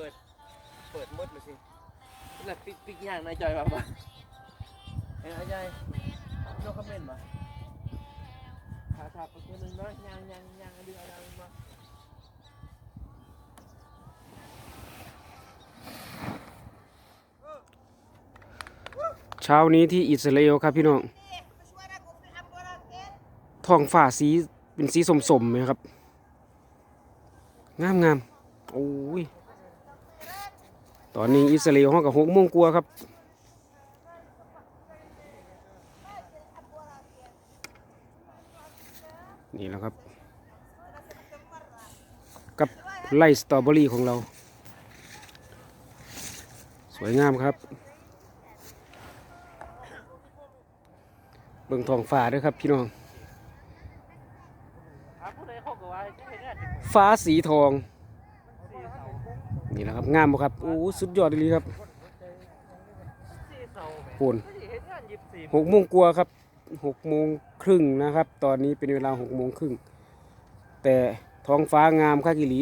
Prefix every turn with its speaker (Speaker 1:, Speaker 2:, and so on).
Speaker 1: ปิด เปิดมืดเลยสิแล้วปิกปิกย่างนายจอยมาปะเอ้ยนายจอยนกคอมเมนต์มาขาขาไปคนหนึ่งเนาะย่างย่างย่างดึงเอาย่างมา
Speaker 2: เช้านี้ที่อิสราเอลครับพี่น้องท้องฟ้าสีเป็นสีสมๆนะครับ งามงามๆโอ้ย อนนี้อิสราเอลห้องกับหกโมงกลัวครับ นี่แล้วครับ กับไล่สตรอเบอรี่ของเรา สวยงามครับ เบิ่งทองฟ้าด้วยครับพี่น้อง ฟ้าสีทอง นี่แหละครับงามบ่ครับโอ้สุดยอดเลยครับปูน
Speaker 1: ห
Speaker 2: กโมงกลัวครับหกโมงครึ่งนะครับ ตอนนี้เป็นเวลาหกโมงครึ่งแต่ท้องฟ้างามค่ากิริ